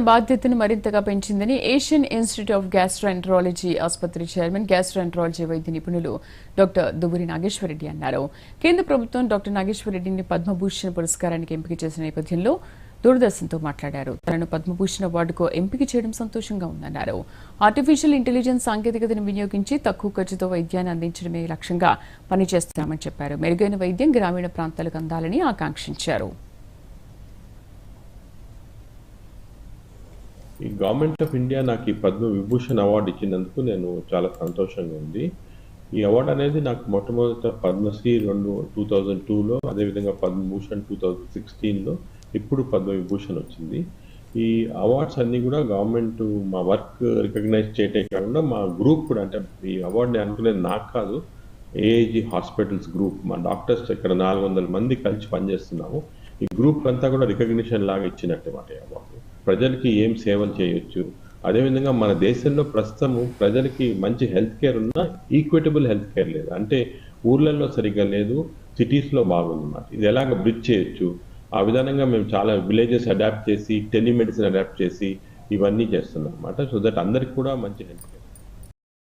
బాధ్యతను మరింతగా పెంచిందని ఏషియన్ ఇన్స్టిట్యూట్ ఆఫ్ గ్యాస్ట్రాంట్రాలజీ ఆసుపత్రి చైర్మన్ గ్యాస్ట్రాంట్రాలజీ వైద్య నిపుణులు డాక్టర్ దువ్వూరి నాగేశ్వరరెడ్డి అన్నారు. కేంద్ర ప్రభుత్వం డాక్టర్ నాగేశ్వరరెడ్డిని పద్మభూషణ్ పురస్కారానికి ఎంపిక చేసిన నేపథ్యంలో దూరదర్శన్తో మాట్లాడారు. తనను పద్మభూషణ్ అవార్డుకు ఎంపిక చేయడం సంతోషంగా ఉందన్నారు. ఆర్టిఫిషియల్ ఇంటెలిజెన్స్ సాంకేతికతను వినియోగించి తక్కువ ఖర్చుతో వైద్యాన్ని అందించడమే లక్ష్యంగా పనిచేస్తున్నామని చెప్పారు. మెరుగైన వైద్యం గ్రామీణ ప్రాంతాలకు అందాలని ఆకాంక్షించారు. ఈ గవర్నమెంట్ ఆఫ్ ఇండియా నాకు ఈ పద్మ విభూషణ్ అవార్డు ఇచ్చినందుకు నేను చాలా సంతోషంగా ఉంది. ఈ అవార్డు అనేది నాకు మొట్టమొదట పద్మశ్రీ రెండు టూ థౌజండ్ టూలో అదేవిధంగా పద్మభూషణ్ టూ థౌజండ్ సిక్స్టీన్లో ఇప్పుడు పద్మ విభూషణ్ వచ్చింది. ఈ అవార్డ్స్ అన్నీ కూడా గవర్నమెంట్ మా వర్క్ రికగ్నైజ్ చేయటే కాకుండా మా గ్రూప్ కూడా అంటే ఈ అవార్డుని అనుకునేది నాకు కాదు ఏఏజీ హాస్పిటల్స్ గ్రూప్ మా డాక్టర్స్ ఇక్కడ నాలుగు వందల మంది కలిసి పనిచేస్తున్నాము. ఈ గ్రూప్ అంతా కూడా రికగ్నిషన్ లాగా ఇచ్చినట్టు మాట ఈ ప్రజలకి ఏం సేవలు చేయొచ్చు? అదేవిధంగా మన దేశంలో ప్రస్తుతము ప్రజలకి మంచి హెల్త్ కేర్ ఉన్నా ఈక్విటబుల్ హెల్త్ కేర్ లేదు. అంటే ఊర్లలో సరిగ్గా లేదు సిటీస్లో బాగుందన్నమాట. ఇది ఎలాగ బ్రిడ్జ్ చేయొచ్చు? ఆ విధానంగా మేము చాలా విలేజెస్ అడాప్ట్ చేసి టెలిమెడిసిన్ అడాప్ట్ చేసి ఇవన్నీ చేస్తున్నాం అనమాట సో దట్ అందరికి కూడా మంచి హెల్త్ కేర్